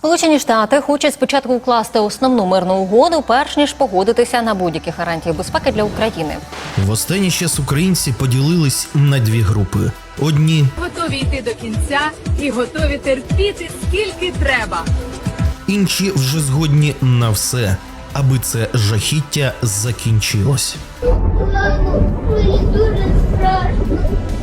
Сполучені Штати хочуть спочатку укласти основну мирну угоду, перш ніж погодитися на будь-які гарантії безпеки для України. В останній час українці поділились на дві групи: одні готові йти до кінця і готові терпіти скільки треба. інші вже згодні на все, аби це жахіття закінчилось.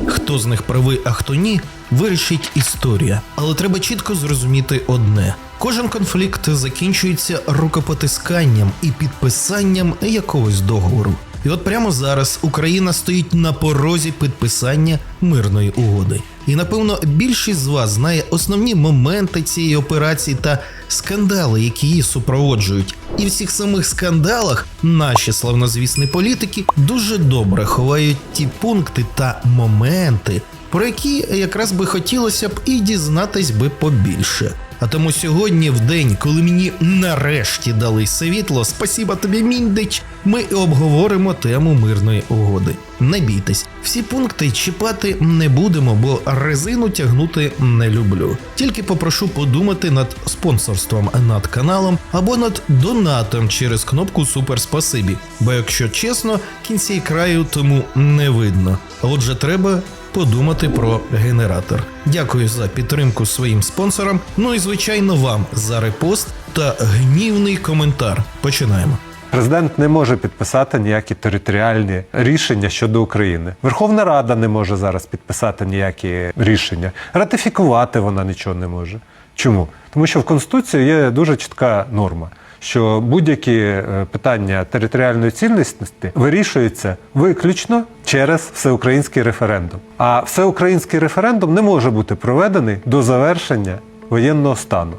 Хто з них правий, а хто ні, вирішить історія. Але треба чітко зрозуміти одне: кожен конфлікт закінчується рукопотисканням і підписанням якогось договору. І от прямо зараз Україна стоїть на порозі підписання мирної угоди. І напевно більшість з вас знає основні моменти цієї операції та скандали, які її супроводжують. І в цих самих скандалах наші славнозвісні політики дуже добре ховають ті пункти та моменти, про які якраз би хотілося б і дізнатись би побільше. А тому сьогодні, в день, коли мені нарешті дали світло, спасіба тобі, міндич, ми обговоримо тему мирної угоди. Не бійтесь, всі пункти чіпати не будемо, бо резину тягнути не люблю. Тільки попрошу подумати над спонсорством над каналом або над донатом через кнопку Супер Спасибі. Бо якщо чесно, кінця і краю тому не видно. Отже, треба подумати про генератор. Дякую за підтримку своїм спонсорам. Ну і звичайно вам за репост та гнівний коментар. Починаємо. Президент не може підписати ніякі територіальні рішення щодо України. Верховна Рада не може зараз підписати ніякі рішення. Ратифікувати вона нічого не може. Чому? Тому що в Конституції є дуже чітка норма, що будь-які е, питання територіальної цілісності вирішуються виключно через всеукраїнський референдум. А всеукраїнський референдум не може бути проведений до завершення воєнного стану.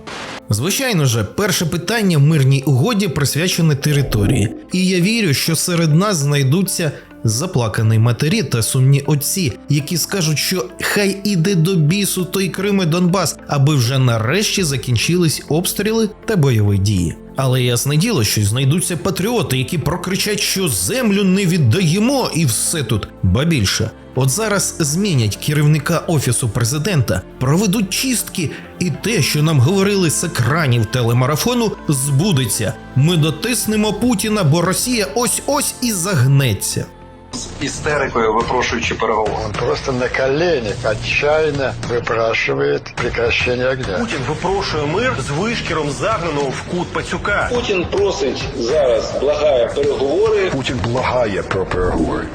Звичайно же, перше питання в мирній угоді присвячене території, і я вірю, що серед нас знайдуться заплакані матері та сумні отці, які скажуть, що хай іде до бісу той Крим і Донбас, аби вже нарешті закінчились обстріли та бойові дії. Але ясне діло, що знайдуться патріоти, які прокричать, що землю не віддаємо, і все тут ба більше. От зараз змінять керівника офісу президента, проведуть чистки, і те, що нам говорили з екранів телемарафону, збудеться. Ми дотиснемо Путіна, бо Росія ось ось і загнеться. З істерикою, випрошуючи переговори. Он просто на коленях отчаянно выпрашивает прекращение огня. Путін випрошує мир з вишкіром загнаного в кут пацюка. Путін просить зараз, благає переговори. Путин благає про переговори.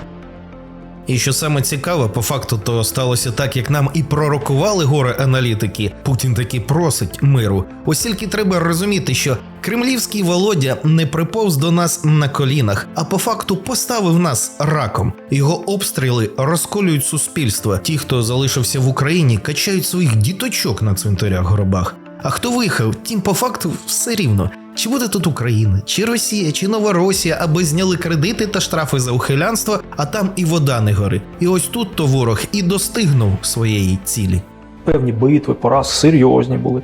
І що саме цікаве, по факту то сталося так, як нам і пророкували горе аналітики. Путін таки просить миру. Ось тільки треба розуміти, що кремлівський Володя не приповз до нас на колінах, а по факту поставив нас раком. Його обстріли розколюють суспільство. Ті, хто залишився в Україні, качають своїх діточок на цвинтарях гробах. А хто виїхав, тим по факту все рівно. Чи буде тут Україна, чи Росія, чи Новоросія, аби зняли кредити та штрафи за ухилянство, а там і вода не гори. І ось тут то ворог і достигнув своєї цілі. певні битви, пораз серйозні були.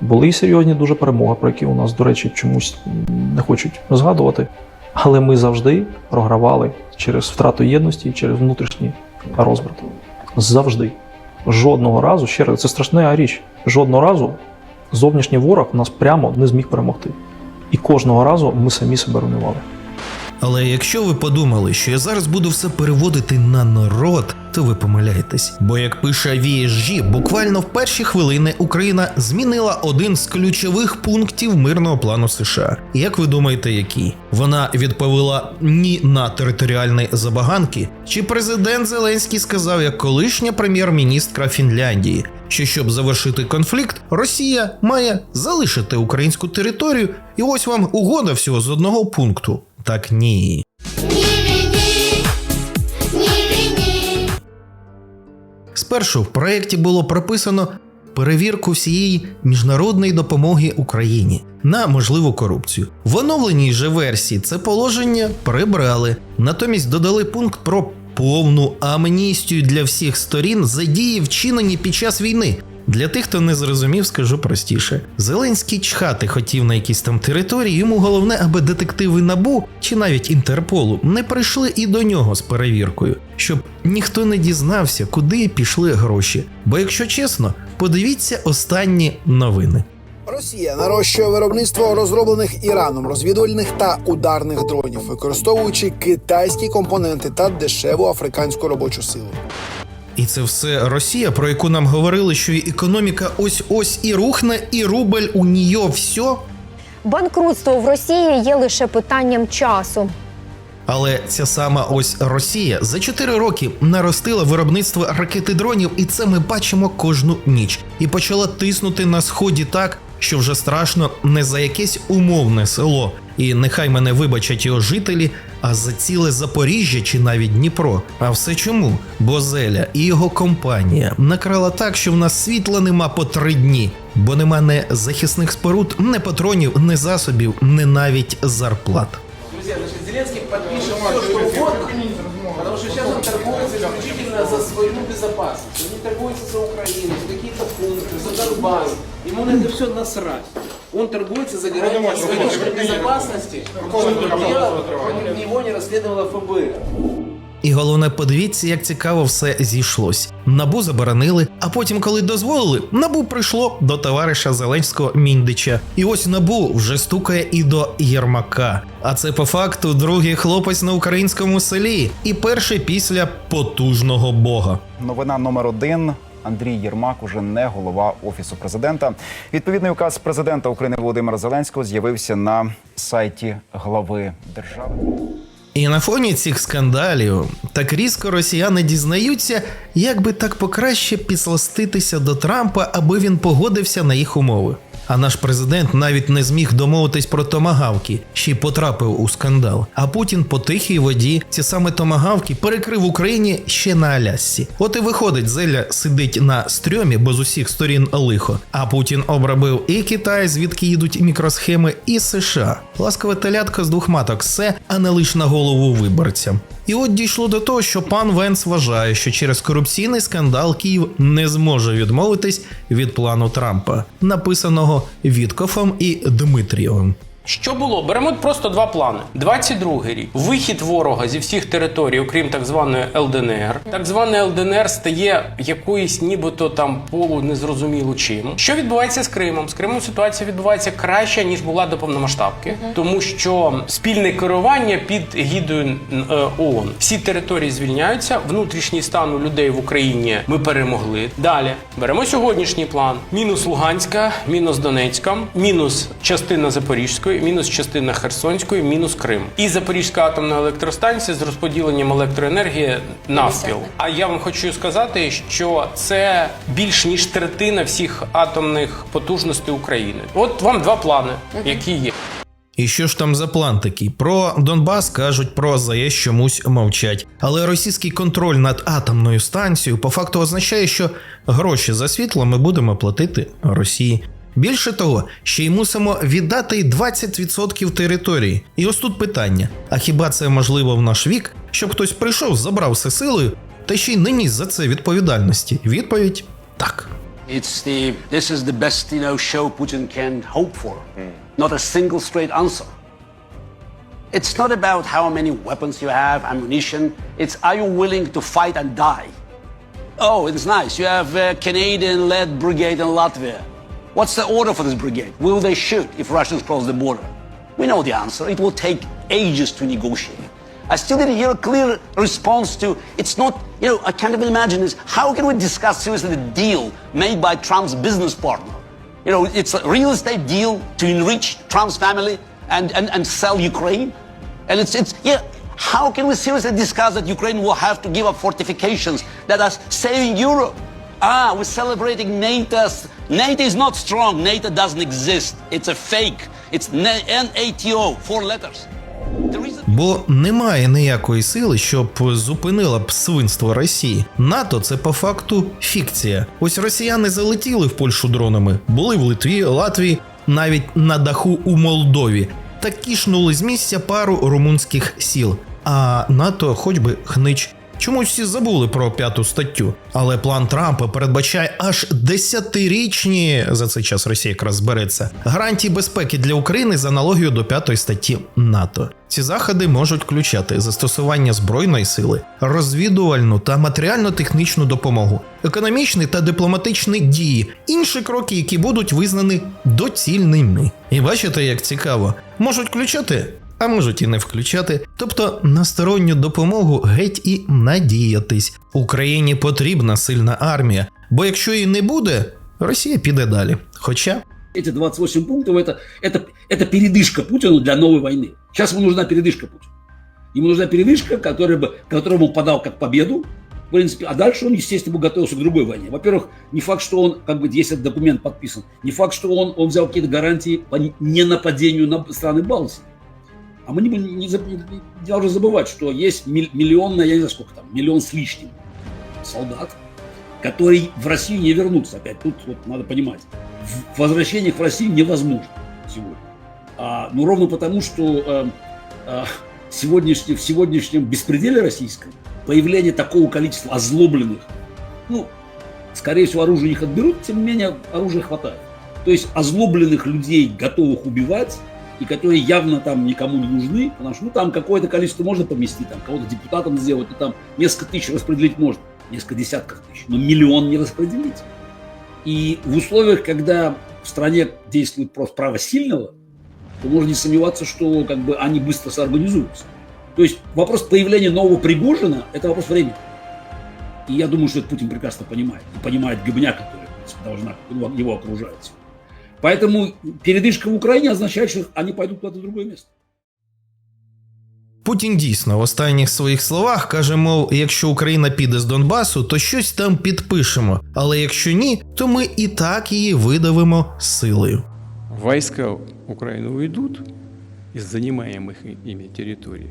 Були і серйозні дуже перемоги, про які у нас, до речі, чомусь не хочуть згадувати. Але ми завжди програвали через втрату єдності і через внутрішній розбрат. Завжди. Жодного разу, ще раз, це страшна річ. Жодного разу зовнішній ворог нас прямо не зміг перемогти. І кожного разу ми самі себе руйнували. Але якщо ви подумали, що я зараз буду все переводити на народ, то ви помиляєтесь. Бо як пише VSG, буквально в перші хвилини Україна змінила один з ключових пунктів мирного плану США. Як ви думаєте, який? Вона відповіла ні на територіальні забаганки? Чи президент Зеленський сказав як колишня прем'єр-міністра Фінляндії, що щоб завершити конфлікт, Росія має залишити українську територію, і ось вам угода всього з одного пункту. Так ні. Спершу в проєкті було прописано перевірку всієї міжнародної допомоги Україні на можливу корупцію. В оновленій же версії це положення прибрали, натомість додали пункт про повну амністію для всіх сторін за дії, вчинені під час війни. Для тих, хто не зрозумів, скажу простіше: Зеленський чхати хотів на якісь там території. Йому головне, аби детективи набу чи навіть Інтерполу не прийшли і до нього з перевіркою, щоб ніхто не дізнався, куди пішли гроші. Бо, якщо чесно, подивіться останні новини. Росія нарощує виробництво розроблених Іраном розвідувальних та ударних дронів, використовуючи китайські компоненти та дешеву африканську робочу силу. І це все Росія, про яку нам говорили, що і економіка ось ось і рухне, і рубль у нього все. Банкрутство в Росії є лише питанням часу. Але ця сама ось Росія за 4 роки наростила виробництво ракети дронів, і це ми бачимо кожну ніч. І почала тиснути на сході так, що вже страшно не за якесь умовне село. І нехай мене вибачать його жителі, а за ціле Запоріжжя чи навіть Дніпро. А все чому? Бо Зеля і його компанія накрала так, що в нас світла нема по три дні, бо нема не захисних споруд, не патронів, не засобів, не навіть зарплат. Друзья, значит, Зеленский подпишет все, что угодно, потому что сейчас он торгуется исключительно за свою безопасность. Он не торгуется за Украину, за какие-то пункты, за Донбасс. Ему на это все насрать. Он торгуется за гарантию своей безопасности, чтобы дело него не расследовало ФБР. І головне, подивіться, як цікаво все зійшлось. Набу заборонили, а потім, коли дозволили, набу прийшло до товариша Зеленського Міндича. І ось набу вже стукає і до Єрмака. А це по факту другий хлопець на українському селі, і перший після потужного бога. Новина номер один. Андрій Єрмак уже не голова офісу президента. Відповідний указ президента України Володимира Зеленського з'явився на сайті глави держави. І на фоні цих скандалів так різко росіяни дізнаються, як би так покраще післаститися до Трампа, аби він погодився на їх умови. А наш президент навіть не зміг домовитись про томагавки, ще й потрапив у скандал. А Путін по тихій воді ці саме томагавки перекрив Україні ще на Алясці. От і виходить, Зеля сидить на стрьомі, бо з усіх сторін лихо. А Путін обробив і Китай, звідки їдуть мікросхеми, і США. Ласкове телятко з двох маток все, а не лише на голову виборцям. І от дійшло до того, що пан Венс вважає, що через корупційний скандал Київ не зможе відмовитись від плану Трампа, написаного Віткофом і Дмитрієвим. Що було? Беремо просто два плани. 22-й рік. Вихід ворога зі всіх територій, окрім так званої ЛДНР. Так зване ЛДНР стає якоюсь нібито там полу незрозуміло чим. Що відбувається з Кримом? З Кримом ситуація відбувається краще, ніж була до повномасштабки, тому що спільне керування під гідою е, ООН. Всі території звільняються, внутрішній стан у людей в Україні ми перемогли. Далі беремо сьогоднішній план: мінус Луганська, мінус Донецька, мінус частина Запорізької, мінус частина Херсонської, мінус Крим. І Запорізька атомна електростанція з розподіленням електроенергії навпіл. А я вам хочу сказати, що це більш ніж третина всіх атомних потужностей України. От вам два плани, які є. І що ж там за план такий? Про Донбас кажуть, про ЗАЕС чомусь мовчать. Але російський контроль над атомною станцією по факту означає, що гроші за світло ми будемо платити Росії. Більше того, ще й мусимо віддати й 20% території. І ось тут питання: а хіба це можливо в наш вік, щоб хтось прийшов, забрав все силою, та ще й не ніс за це відповідальності? Відповідь так. It's the this is the best you know show Putin can hope for. Not a single straight answer. It's not about how many weapons you have, ammunition. It's are you willing to fight and die? Oh, it's nice. You have a Canadian-led brigade in Latvia. What's the order for this brigade? Will they shoot if Russians cross the border? We know the answer. It will take ages to negotiate. I still didn't hear a clear response to it's not, you know, I can't even imagine this. How can we discuss seriously the deal made by Trump's business partner? You know, it's a real estate deal to enrich Trump's family and, and, and sell Ukraine. And it's, it's, yeah, how can we seriously discuss that Ukraine will have to give up fortifications that are saving Europe? Ah, we're celebrating NATO's. NATO is not strong. NATO doesn't exist. It's a fake. It's NATO, four letters. Бо немає ніякої сили, щоб зупинила б свинство Росії. НАТО це по факту фікція. Ось росіяни залетіли в Польщу дронами, були в Литві, Латвії, навіть на даху у Молдові, та кішнули з місця пару румунських сіл. А НАТО хоч би хнич. Чомусь всі забули про п'яту статтю. Але план Трампа передбачає аж десятирічні за цей час Росія якраз збереться гарантії безпеки для України з аналогією до п'ятої статті НАТО. Ці заходи можуть включати застосування збройної сили, розвідувальну та матеріально-технічну допомогу, економічні та дипломатичні дії, інші кроки, які будуть визнані доцільними. І бачите, як цікаво, можуть включати а можуть і не включати. Тобто на сторонню допомогу геть і надіятись. Україні потрібна сильна армія, бо якщо її не буде, Росія піде далі. Хоча Эти 28 пунктов это, это, это передышка Путину для новой войны. Сейчас ему нужна передышка Путину. Ему нужна передышка, которая бы, которую бы он подал как победу, в принципе, а дальше он, естественно, бы готовился к другой войне. Во-первых, не факт, что он, как бы, если этот документ подписан, не факт, что он, он взял какие-то гарантии по ненападению на страны Балтии. А мы не, не, не, должны забывать, что есть миллион, я не знаю сколько там, миллион с лишним солдат, которые в Россию не вернутся. Опять тут вот надо понимать, возвращение в Россию невозможно сегодня. А, ну, ровно потому, что э, э, сегодняшнем, в сегодняшнем беспределе российском появление такого количества озлобленных, ну, скорее всего, оружие их отберут, тем не менее, оружия хватает. То есть озлобленных людей, готовых убивать, и которые явно там никому не нужны, потому что ну, там какое-то количество можно поместить, там кого-то депутатом сделать, и там несколько тысяч распределить можно, несколько десятков тысяч, но миллион не распределить. И в условиях, когда в стране действует просто право сильного, то можно не сомневаться, что как бы они быстро соорганизуются. То есть вопрос появления нового Пригожина – это вопрос времени. И я думаю, что это Путин прекрасно понимает. И понимает Гобня, которая принципе, должна его окружать. Поэтому передышка в Украине означает, что они пойдут куда-то в другое место. Путін дійсно в останніх своїх словах каже: мов, якщо Україна піде з Донбасу, то щось там підпишемо. Але якщо ні, то ми і так її видавимо силою. Войска Украины уйдут из занимаемых ими территорий,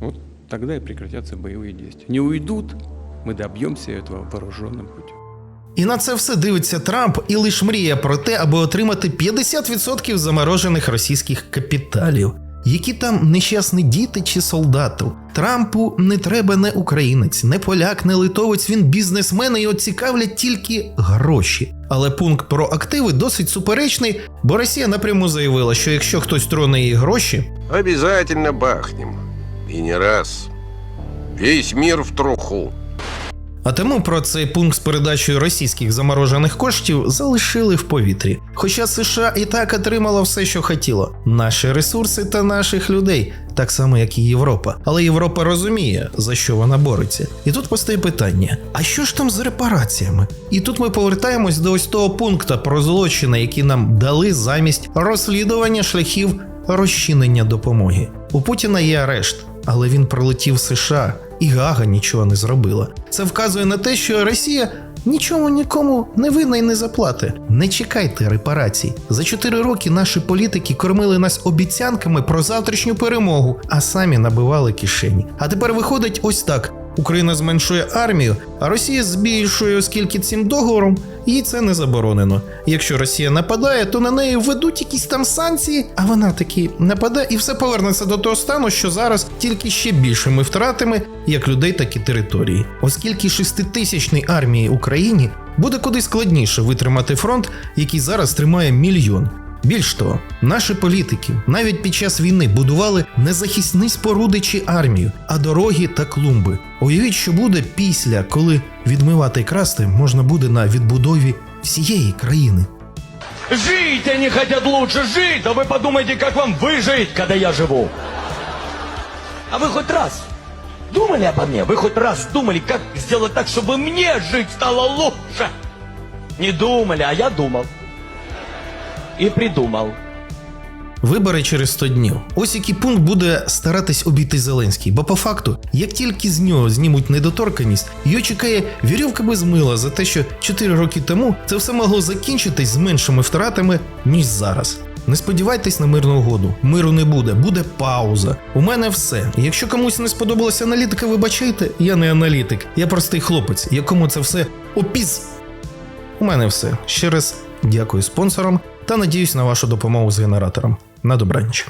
вот тогда и прекратятся боевые действия. Не уйдут, мы добьемся этого вооруженным путем. І на це все дивиться Трамп і лише мріє про те, аби отримати 50% заморожених російських капіталів. Які там нещасні діти чи солдати? Трампу не треба не українець, не поляк, не литовець. Він бізнесмен і його цікавлять тільки гроші. Але пункт про активи досить суперечний, бо Росія напряму заявила, що якщо хтось троне її гроші, Обязательно бахнем. И не раз. Весь мир в труху. А тому про цей пункт з передачею російських заморожених коштів залишили в повітрі. Хоча США і так отримала все, що хотіло: наші ресурси та наших людей, так само як і Європа. Але Європа розуміє, за що вона бореться. І тут постає питання: а що ж там з репараціями? І тут ми повертаємось до ось того пункту про злочини, які нам дали замість розслідування шляхів розчинення допомоги. У Путіна є арешт, але він пролетів США і Гага нічого не зробила. Це вказує на те, що Росія нічому нікому не винна і не заплати. Не чекайте репарацій. За 4 роки наші політики кормили нас обіцянками про завтрашню перемогу, а самі набивали кишені. А тепер виходить ось так: Україна зменшує армію, а Росія збільшує, оскільки цим договором їй це не заборонено. Якщо Росія нападає, то на неї введуть якісь там санкції, а вона таки нападе, і все повернеться до того стану, що зараз тільки ще більшими втратами як людей, так і території. Оскільки шеститисячній армії Україні буде куди складніше витримати фронт, який зараз тримає мільйон. Більш того, наші політики навіть під час війни будували не захисні споруди чи армію, а дороги та клумби. Уявіть, що буде після, коли відмивати і красти можна буде на відбудові всієї країни. Жить они хотят лучше жить, да вы подумайте, как вам выжить, когда я живу. А вы хоть раз думали обо мне? Вы хоть раз думали, как сделать так, чтобы мне жить стало лучше? Не думали, а я думал. І придумав. Вибори через 100 днів. Ось який пункт буде старатись обійти Зеленський. Бо по факту, як тільки з нього знімуть недоторканість, його чекає вірьовка без мила за те, що 4 роки тому це все могло закінчитись з меншими втратами, ніж зараз. Не сподівайтесь на мирну угоду. Миру не буде, буде пауза. У мене все. Якщо комусь не сподобалася аналітика, вибачайте, я не аналітик, я простий хлопець, якому це все опіз. У мене все. Ще раз дякую спонсорам та надіюсь на вашу допомогу з генератором. На добраніч.